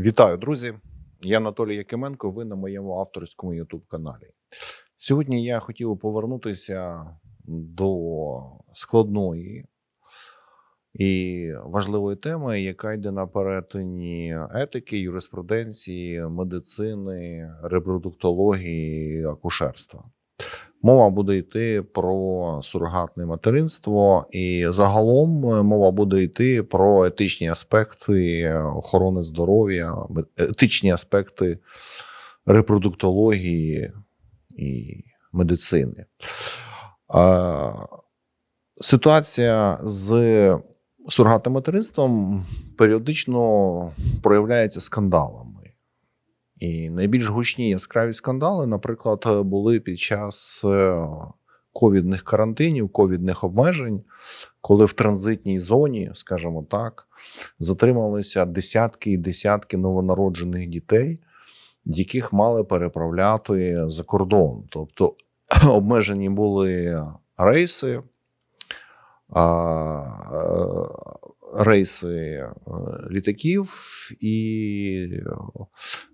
Вітаю, друзі! Я Анатолій Якименко. Ви на моєму авторському youtube каналі. Сьогодні я хотів повернутися до складної і важливої теми, яка йде на перетині етики, юриспруденції, медицини, репродуктології, акушерства. Мова буде йти про сурогатне материнство, і загалом е, мова буде йти про етичні аспекти охорони здоров'я, етичні аспекти репродуктології і медицини. Ситуація з сурогатним материнством періодично проявляється скандалами. І найбільш гучні яскраві скандали, наприклад, були під час е, ковідних карантинів, ковідних обмежень, коли в транзитній зоні, скажімо так, затрималися десятки і десятки новонароджених дітей, яких мали переправляти за кордон. Тобто обмежені були рейси, е, рейси е, літаків і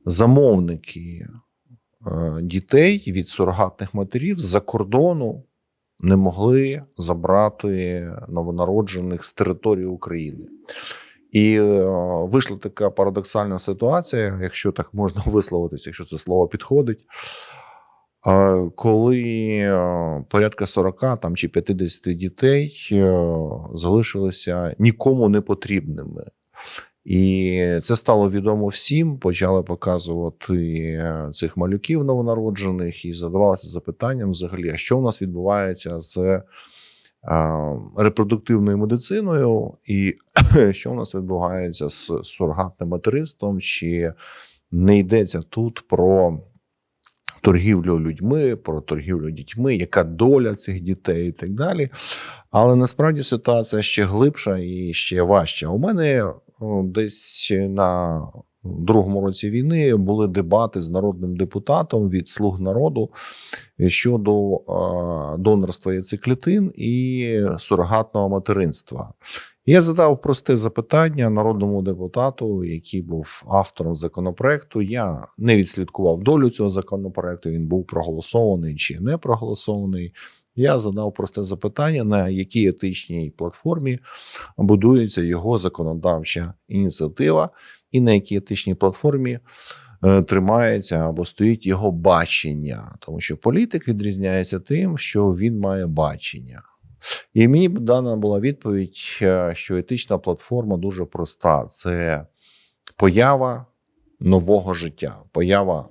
замовники е, дітей від сурогатних матерів з-за кордону не могли забрати новонароджених з території України. І е, вийшла така парадоксальна ситуація, якщо так можна висловитися, якщо це слово підходить. Коли е, порядка 40 там, чи 50 дітей е, залишилися нікому не потрібними. І це стало відомо всім. Почали показувати е, цих малюків новонароджених і задавалися запитанням взагалі, а що у нас відбувається з репродуктивною медициною, і що у нас відбувається з сурогатним материнством, чи не йдеться тут про торгівлю людьми, про торгівлю дітьми, яка доля цих дітей і так далі. Але насправді ситуація ще глибша і ще важча. У мене десь на другому році війни були дебати з народним депутатом від слуг народу щодо донорства яйцеклітин і сурогатного материнства. Я задав просте запитання народному депутату, який був автором законопроекту. Я не відслідкував долю цього законопроекту. Він був проголосований чи не проголосований. Я задав просте запитання, на якій етичній платформі будується його законодавча ініціатива, і на якій етичній платформі е, тримається або стоїть його бачення, тому що політик відрізняється тим, що він має бачення. І мені дана була відповідь, е, що етична платформа дуже проста: це поява нового життя. Поява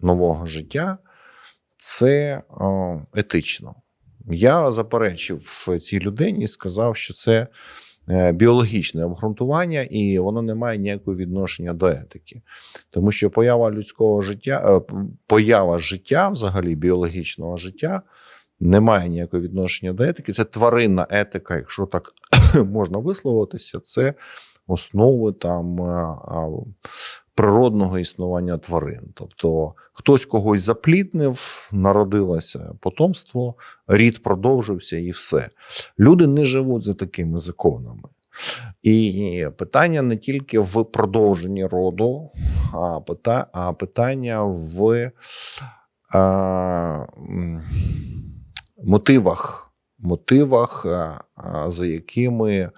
нового життя це е, етично. Я заперечив цій людині і сказав, що це е, біологічне обґрунтування, і воно не має ніякого відношення до етики. Тому що поява людського життя, поява життя, взагалі біологічного життя, не має ніякого відношення до етики. Це тваринна етика, якщо так можна висловитися, це основи там е, природного існування тварин. Тобто хтось когось запліднив, народилося потомство, рід продовжився і все. Люди не живуть за такими законами. І питання не тільки в продовженні роду, а питання в а, м, мотивах, мотивах, а, а, за якими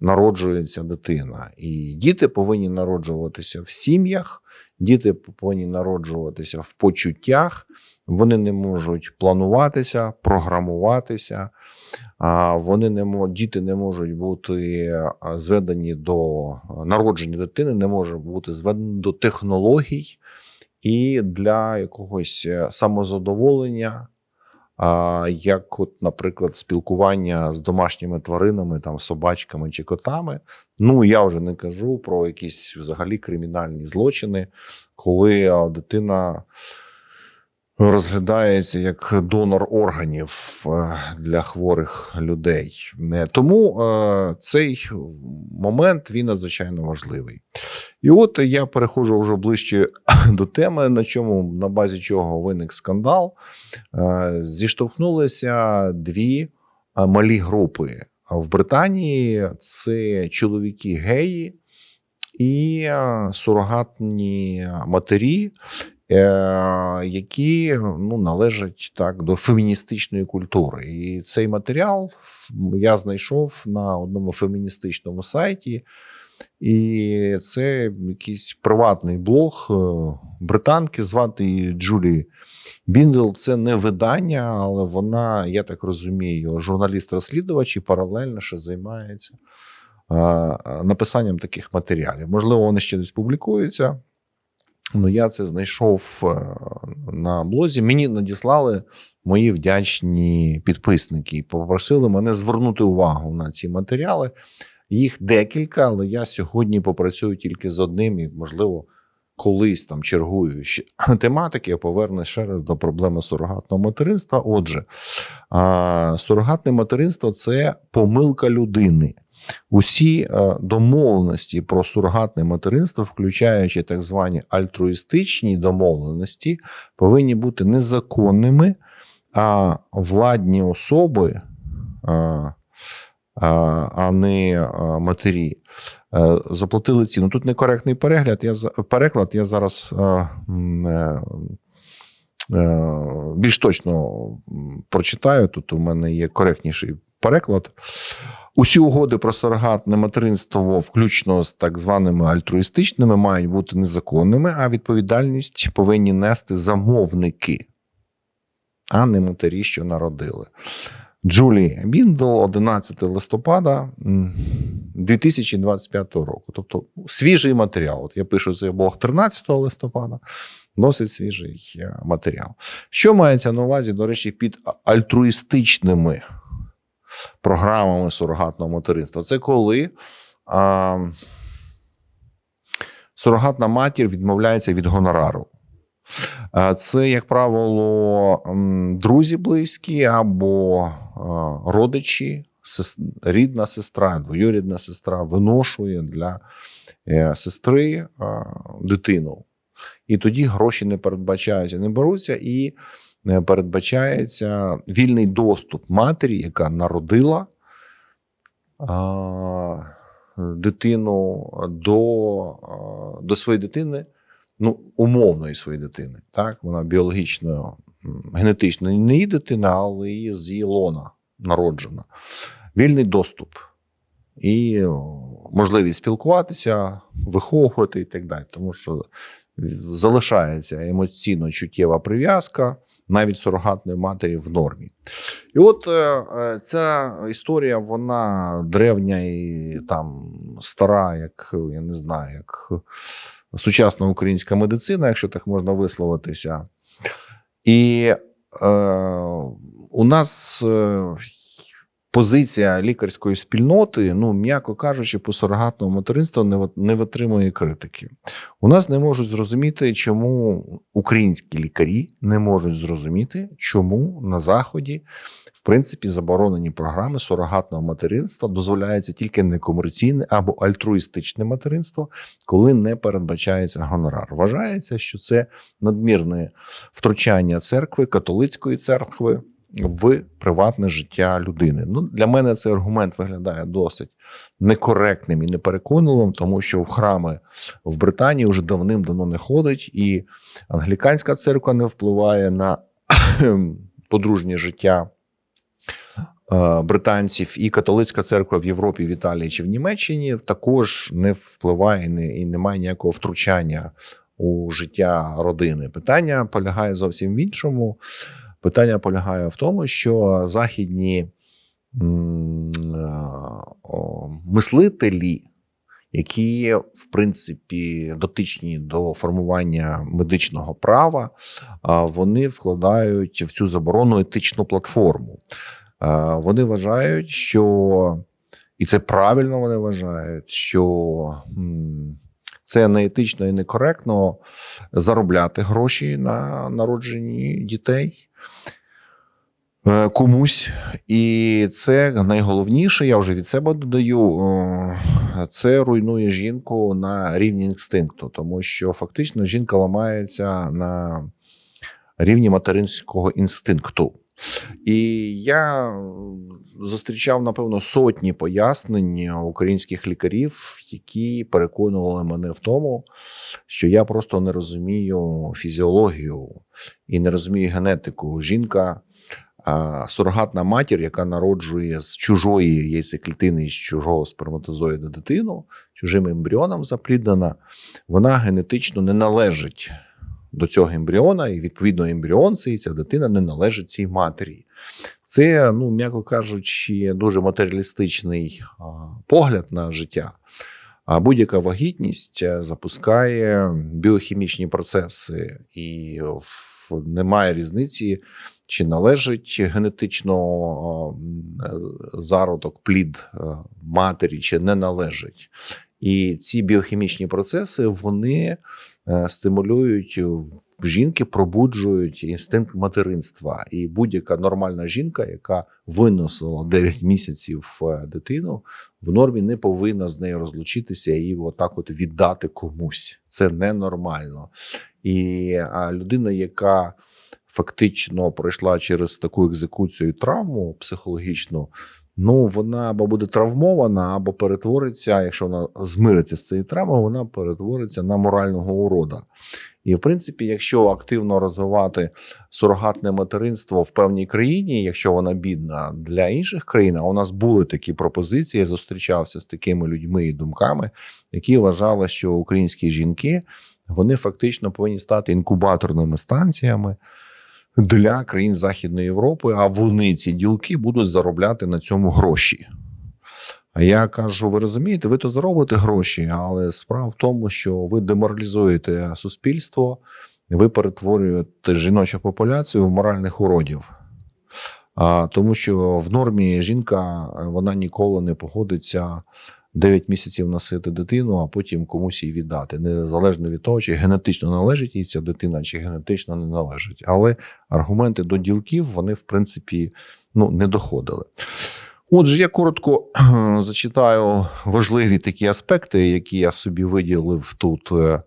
народжується дитина. І діти повинні народжуватися в сім'ях, діти повинні народжуватися в почуттях. Вони не можуть плануватися, програмуватися. Вони не мо- діти не можуть бути зведені до народження дитини, не може бути зведені до технологій і для якогось е, самозадоволення, як, от, наприклад, спілкування з домашніми тваринами, там собачками чи котами. Ну я вже не кажу про якісь взагалі кримінальні злочини, коли дитина розглядається як донор органів е, для хворих людей. Е, Тому е, цей момент він надзвичайно важливий. І от я переходжу вже ближче до теми, на чому на базі чого виник скандал. Зіштовхнулися дві малі групи. В Британії це чоловіки геї і сурогатні матері, які ну, належать так до феміністичної культури. І цей матеріал я знайшов на одному феміністичному сайті. І це якийсь приватний блог е, британки, звати її Джулі Біндл. Це не видання, але вона, я так розумію, журналіст-розслідувач і паралельно ще займається е, написанням таких матеріалів. Можливо, вони ще десь публікуються. Ну, я це знайшов е, на блозі. Мені надіслали мої вдячні підписники і попросили мене звернути увагу на ці матеріали. Їх декілька, але я сьогодні попрацюю тільки з одним і, можливо, колись там чергую тематики, я повернусь ще раз до проблеми сурогатного материнства. Отже, сурогатне материнство це помилка людини. Усі е, домовленості про сурогатне материнство, включаючи так звані альтруїстичні домовленості, повинні бути незаконними, а владні особи, а, а, а не матері, е, заплатили ціну. Тут некоректний перегляд. Я переклад. Я зараз е, е, е, більш точно прочитаю. Тут у мене є коректніший переклад. Усі угоди про сурогатне материнство, включно з так званими альтруїстичними, мають бути незаконними, а відповідальність повинні нести замовники, а не матері, що народили. Джулі Біндл, 11 листопада 2025 року. Тобто свіжий матеріал. От я пишу цей блог 13 листопада, досить свіжий е, матеріал. Що мається на увазі, до речі, під альтруїстичними програмами сурогатного материнства? Це коли а, сурогатна матір відмовляється від гонорару. Це, як правило, друзі близькі або родичі, рідна сестра, двоюрідна сестра виношує для е, сестри дитину. І тоді гроші не передбачаються, не беруться, і передбачається вільний доступ матері, яка народила а, дитину до, до своєї дитини, ну, умовної своєї дитини. Так? Вона біологічно, генетично не її дитина, але і з її лона народжена. Вільний доступ. І можливість спілкуватися, виховувати і так далі. Тому що залишається емоційно чуттєва прив'язка навіть сурогатної матері в нормі. І от е, е, ця історія, вона древня і там стара, як я не знаю, як сучасна українська медицина, якщо так можна висловитися. І е, у нас е, позиція лікарської спільноти, ну, м'яко кажучи, по сурогатному материнству не, не витримує критики. У нас не можуть зрозуміти, чому українські лікарі не можуть зрозуміти, чому на Заході, в принципі, заборонені програми сурогатного материнства дозволяється тільки некомерційне або альтруїстичне материнство, коли не передбачається гонорар. Вважається, що це надмірне втручання церкви, католицької церкви в приватне життя людини. Ну, для мене цей аргумент виглядає досить некоректним і непереконливим, тому що в храми в Британії вже давним-давно не ходить, і англіканська церква не впливає на подружнє життя е, британців, і католицька церква в Європі, в Італії чи в Німеччині також не впливає не- і немає ніякого втручання у життя родини. Питання полягає зовсім в іншому. Питання полягає в тому, що західні е, мислителі, які в принципі дотичні до формування медичного права, вони вкладають в цю заборону етичну платформу. Вони вважають, що і це правильно вони вважають, що це неетично і некоректно заробляти гроші на народженні дітей е, комусь. І це найголовніше, я вже від себе додаю. е, Це руйнує жінку на рівні інстинкту, тому що фактично жінка ламається на рівні материнського інстинкту. І я зустрічав, напевно, сотні пояснень українських лікарів, які переконували мене в тому, що я просто не розумію фізіологію і не розумію генетику. Жінка, сурогатна матір, яка народжує з чужої яйцеклітини, з чужого сперматозоїда дитину, чужим ембріоном запліднена, вона генетично не належить до цього ембріона, і відповідно ембріон цей, ця дитина не належить цій матері. Це, ну м'яко кажучи, дуже матеріалістичний погляд на життя. А будь-яка вагітність е, запускає біохімічні процеси, і немає різниці, чи належить генетично зародок, плід е, матері, чи не належить. І ці біохімічні процеси вони стимулюють жінки, пробуджують інстинкт материнства. І будь-яка нормальна жінка, яка виносила 9 місяців е, дитину, в нормі не повинна з нею розлучитися і отак от віддати комусь. Це ненормально. І людина, яка фактично пройшла через таку екзекуцію травму психологічну. Ну, вона або буде травмована, або перетвориться, якщо вона змириться з цією травмою, вона перетвориться на морального урода. І в принципі, якщо активно розвивати сурогатне материнство в певній країні, якщо вона бідна для інших країн, а у нас були такі пропозиції, я зустрічався з такими людьми і думками, які вважали, що українські жінки вони фактично повинні стати інкубаторними станціями для країн Західної Європи, а вони ці ділки будуть заробляти на цьому гроші. А я кажу: ви розумієте, ви то заробите гроші, але справа в тому, що ви деморалізуєте суспільство, ви перетворюєте жіночу популяцію в моральних уродів. А, тому що в нормі жінка вона ніколи не погодиться 9 місяців носити дитину, а потім комусь її віддати, незалежно від того, чи генетично належить їй ця дитина, чи генетично не належить. Але аргументи до ділків вони, в принципі, ну, не доходили. Отже, я коротко зачитаю важливі такі аспекти, які я собі виділив тут е,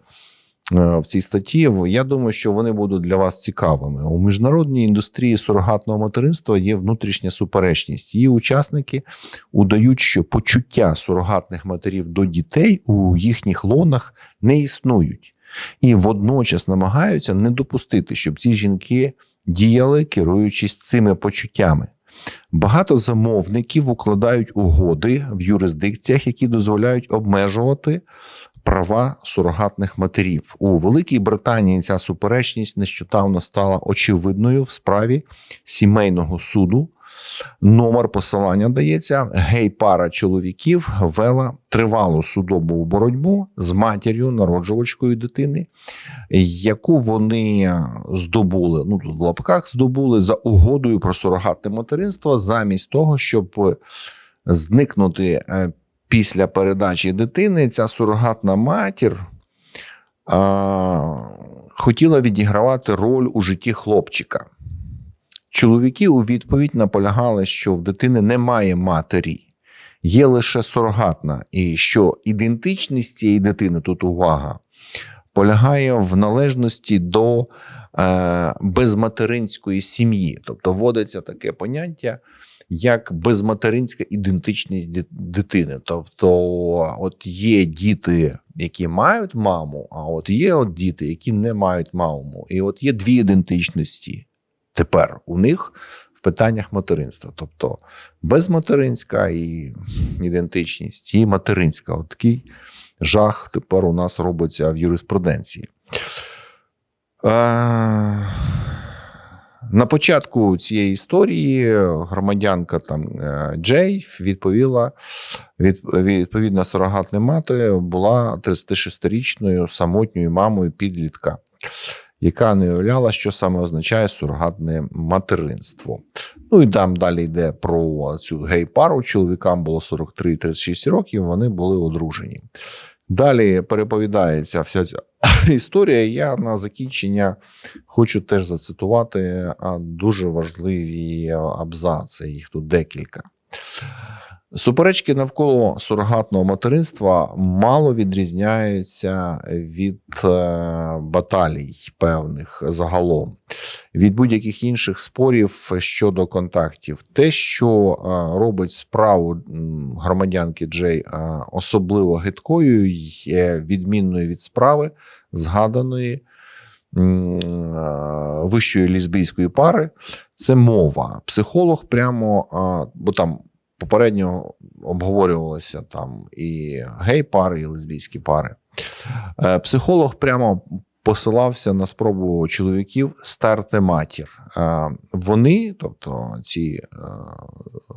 в цій статті. Я думаю, що вони будуть для вас цікавими. У міжнародній індустрії сурогатного материнства є внутрішня суперечність. Її учасники удають, що почуття сурогатних матерів до дітей у їхніх лонах не існують, і водночас намагаються не допустити, щоб ці жінки діяли, керуючись цими почуттями. Багато замовників укладають угоди в юрисдикціях, які дозволяють обмежувати права сурогатних матерів. У Великій Британії ця суперечність нещодавно стала очевидною в справі сімейного суду. Номер посилання дається гей-пара чоловіків вела тривалу судову боротьбу з матір'ю народжувачкою дитини, яку вони здобули, ну тут в лапках здобули за угодою про сурогатне материнство, замість того, щоб зникнути е, після передачі дитини, ця сурогатна матір а, хотіла відігравати роль у житті хлопчика. Чоловіки у відповідь наполягали, що в дитини немає матері, є лише сурогатна, і що ідентичність цієї дитини тут увага полягає в належності до е, безматеринської сім'ї. Тобто вводиться таке поняття, як безматеринська ідентичність дитини. Тобто, от є діти, які мають маму, а от є от діти, які не мають маму. І от є дві ідентичності тепер у них в питаннях материнства. Тобто безматеринська і ідентичність, і материнська. От такий жах тепер у нас робиться в юриспруденції. Е, На початку цієї історії громадянка там е, Джей відповіла: від, відповідна сурогатна мати була 36-річною самотньою мамою підлітка, яка не уявляла, що саме означає сурогатне материнство. Ну і там далі йде про цю гей-пару. Чоловікам було 43-36 років, вони були одружені. Далі переповідається вся ця історія. Я на закінчення хочу теж зацитувати дуже важливі абзаци, їх тут декілька. Суперечки навколо сурогатного материнства мало відрізняються від е, баталій певних загалом, від будь-яких інших спорів щодо контактів. Те, що е, робить справу громадянки Джей е, особливо гидкою, є відмінною від справи згаданої вищої лісбійської пари, це мова. Психолог прямо, бо там попередньо обговорювалися там і гей-пари, і лесбійські пари. Е, Психолог прямо посилався на спробу чоловіків стерти матір. Е, Вони, тобто ці е,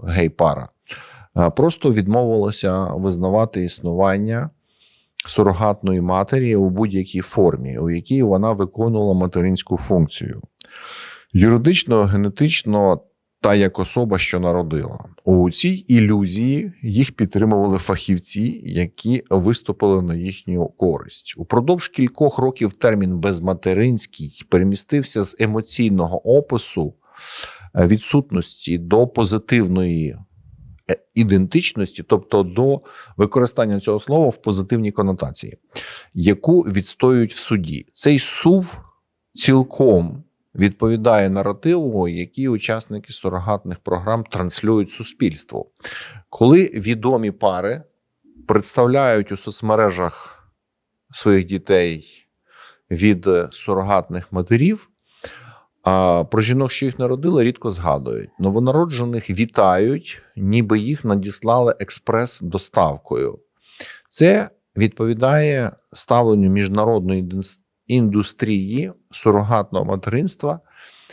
гей-пара, просто відмовилися визнавати існування сурогатної матері у будь-якій формі, у якій вона виконувала материнську функцію. Юридично, генетично та як особа, що народила. У цій ілюзії їх підтримували фахівці, які виступили на їхню користь. Упродовж кількох років термін безматеринський перемістився з емоційного опису е, відсутності до позитивної е, ідентичності, тобто до використання цього слова в позитивній конотації, яку відстоюють в суді. Цей сув цілком відповідає наративу, який учасники сурогатних програм транслюють суспільству. Коли відомі пари представляють у соцмережах своїх дітей від сурогатних матерів, а про жінок, що їх народили, рідко згадують. Новонароджених вітають, ніби їх надіслали експрес-доставкою. Це відповідає ставленню міжнародної індустрії сурогатного материнства,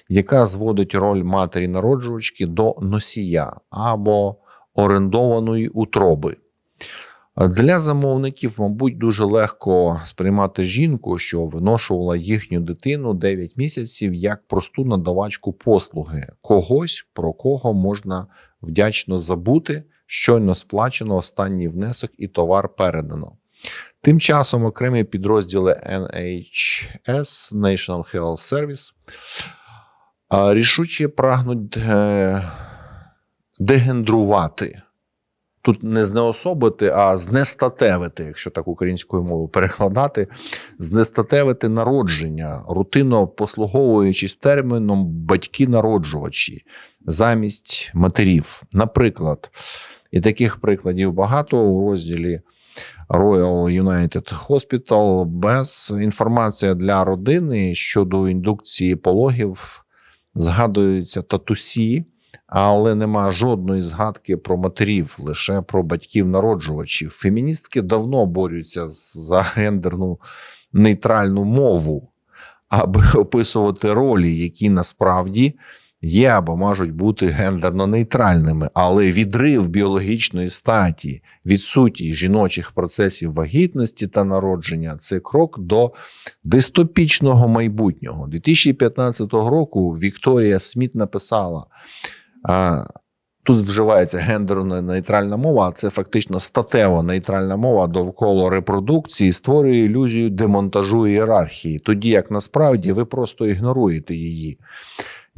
яка зводить роль матері народжувачки до носія або орендованої утроби. Для замовників, мабуть, дуже легко сприймати жінку, що виношувала їхню дитину 9 місяців як просту надавачку послуги, когось, про кого можна вдячно забути, щойно сплачено останній внесок і товар передано. Тим часом окремі підрозділи NHS National Health Service рішуче прагнуть е, дегендрувати. Тут не знеособити, а знестатевити, якщо так українською мовою перекладати, знестатевити народження, рутинно послуговуючись терміном батьки-народжувачі замість матерів. Наприклад, і таких прикладів багато у розділі Royal United Hospital без інформація для родини щодо індукції пологів згадуються татусі, але нема жодної згадки про матерів, лише про батьків-народжувачів. Феміністки давно борються за гендерну нейтральну мову, аби описувати ролі, які насправді є або можуть бути гендерно нейтральними, але відрив біологічної статі, відсутність жіночих процесів вагітності та народження це крок до дистопічного майбутнього. 2015 року Вікторія Сміт написала. Тут вживається гендерно нейтральна мова, а це фактично статево нейтральна мова довкола репродукції, створює ілюзію демонтажу ієрархії, тоді як насправді ви просто ігноруєте її.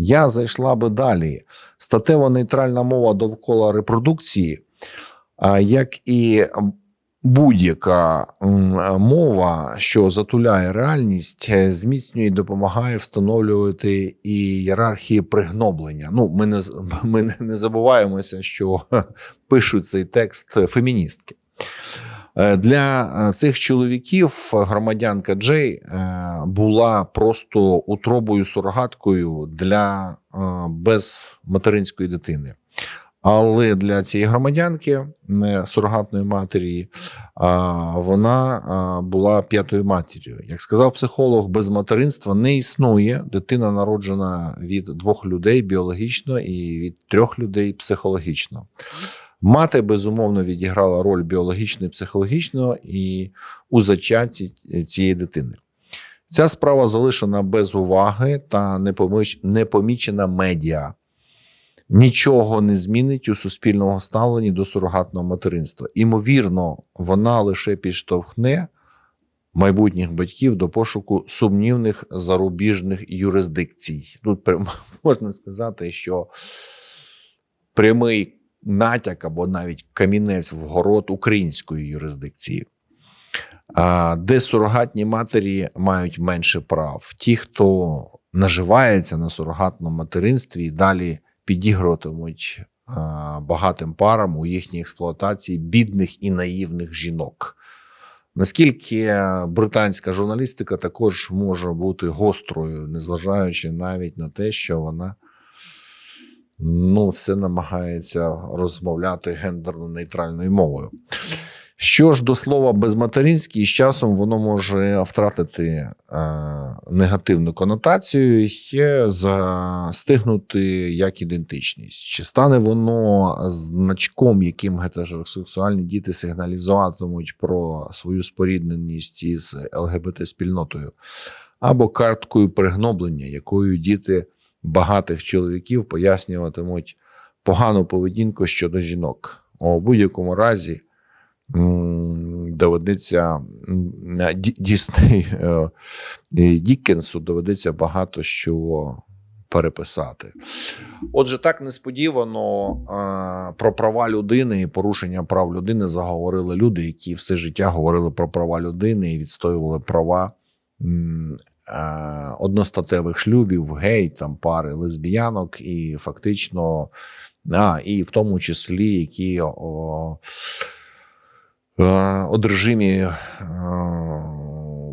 Я зайшла би далі. Статево нейтральна мова довкола репродукції, як і будь-яка мова, що затуляє реальність, е, зміцнює і допомагає встановлювати і ієрархії пригноблення. Ну, ми не ми не забуваємося, що пишуть цей текст феміністки. Е, Для е, цих чоловіків громадянка Джей е, була просто утробою сурогаткою для е, безматеринської дитини. Але для цієї громадянки, сурогатної матері, вона була п'ятою матір'ю. Як сказав психолог, без материнства не існує. Дитина народжена від двох людей біологічно і від трьох людей психологічно. Мати безумовно відіграла роль біологічно і психологічно і у зачатті цієї дитини. Ця справа залишена без уваги та непомічена медіа. Нічого не змінить у суспільному ставленні до сурогатного материнства. Імовірно, вона лише підштовхне майбутніх батьків до пошуку сумнівних зарубіжних юрисдикцій. Тут можна сказати, що прямий натяк або навіть камінець в город української юрисдикції, де сурогатні матері мають менше прав. Ті, хто наживається на сурогатному материнстві, і далі підігруватимуть багатим парам у їхній експлуатації бідних і наївних жінок. Наскільки британська журналістика також може бути гострою, незважаючи навіть на те, що вона ну, все намагається розмовляти гендерно-нейтральною мовою. Що ж до слова безматеринський, з часом воно може втратити е, негативну конотацію і застигнути як ідентичність. Чи стане воно значком, яким гетеросексуальні діти сигналізуватимуть про свою спорідненість із ЛГБТ-спільнотою, або карткою пригноблення, якою діти багатих чоловіків пояснюватимуть погану поведінку щодо жінок. У будь-якому разі доведеться Дісней Діккенсу доведеться багато що переписати. Отже, так несподівано е, про права людини і порушення прав людини заговорили люди, які все життя говорили про права людини і відстоювали права одностатевих шлюбів, гей, там пари лесбіянок, і фактично, а, і в тому числі, які о, о, одержимі е,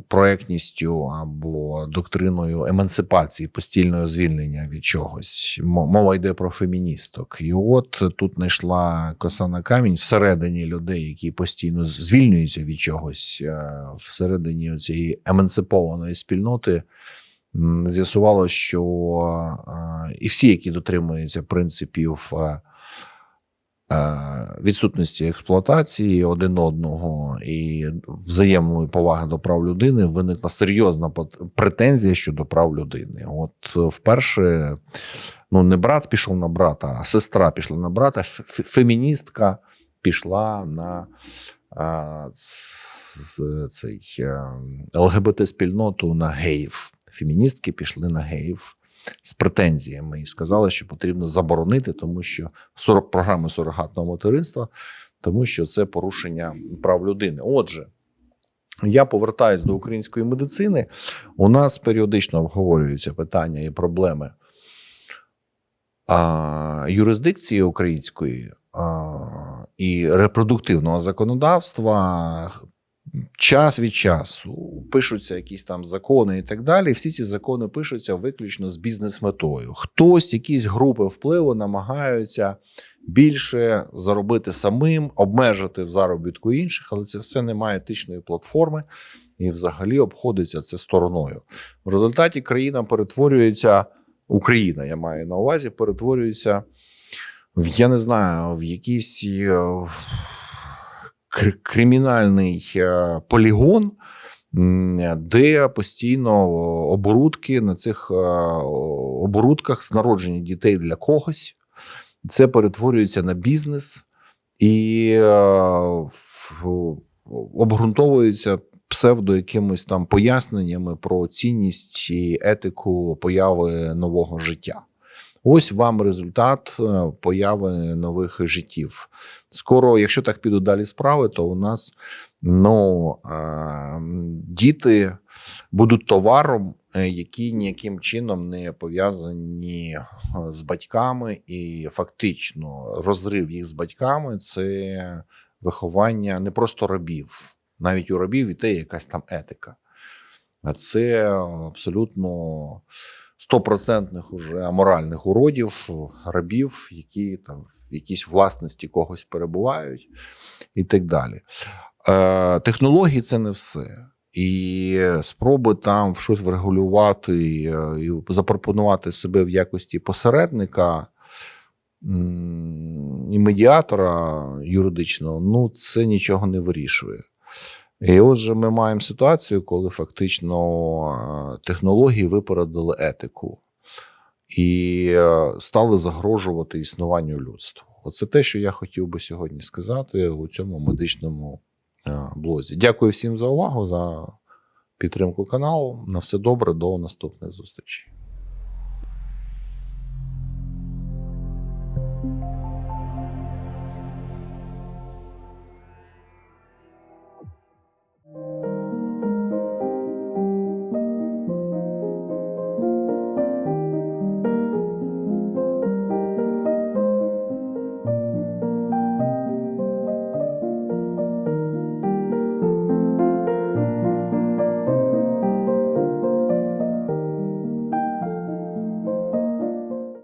проектністю або доктриною емансипації, постільного звільнення від чогось. Мова йде про феміністок. І от тут знайшла коса на камінь всередині людей, які постійно звільнюються від чогось, е, всередині цієї емансипованої спільноти. З'ясувало, що е, і всі, які дотримуються принципів е, відсутності експлуатації один одного і взаємної поваги до прав людини, виникла серйозна претензія щодо прав людини. От е, вперше ну не брат пішов на брата, а сестра пішла на брата. Феміністка пішла на а, ц- цей ЛГБТ-спільноту на геїв. Феміністки пішли на геїв з претензіями і сказали, що потрібно заборонити, тому що 40 програми сурогатного материнства, тому що це порушення прав людини. Отже, я повертаюсь до української медицини. У нас періодично обговорюються питання і проблеми а, юрисдикції української а, і репродуктивного законодавства. Час від часу пишуться якісь там закони і так далі. Всі ці закони пишуться виключно з бізнес-метою. Хтось, якісь групи впливу намагаються більше заробити самим, обмежити в заробітку інших, але це все не має етичної платформи і взагалі обходиться це стороною. В результаті країна перетворюється, Україна, я маю на увазі, перетворюється в я не знаю, в якийсь е, кримінальний е, полігон, де постійно оборудки на цих е, оборудках з народження дітей для когось. Це перетворюється на бізнес і е, обґрунтовується псевдо якимось там поясненнями про цінність і етику появи нового життя. Ось вам результат е, появи нових життів. Скоро, якщо так підуть далі справи, то у нас ну, е, діти будуть товаром, е, які ніяким чином не пов'язані з батьками, і фактично розрив їх з батьками це виховання не просто рабів, навіть у рабів і те якась там етика. А це абсолютно стопроцентних уже аморальних уродів, рабів, які там в якійсь власності когось перебувають, і так далі. Е, технології це не все. І спроби там щось врегулювати е, і запропонувати себе в якості посередника і медіатора юридичного, ну це нічого не вирішує. І отже, ми маємо ситуацію, коли фактично е, технології випередили етику і е, стали загрожувати існуванню людства. Оце те, що я хотів би сьогодні сказати у цьому медичному е, блозі. Дякую всім за увагу, за підтримку каналу. На все добре, до наступних зустрічей.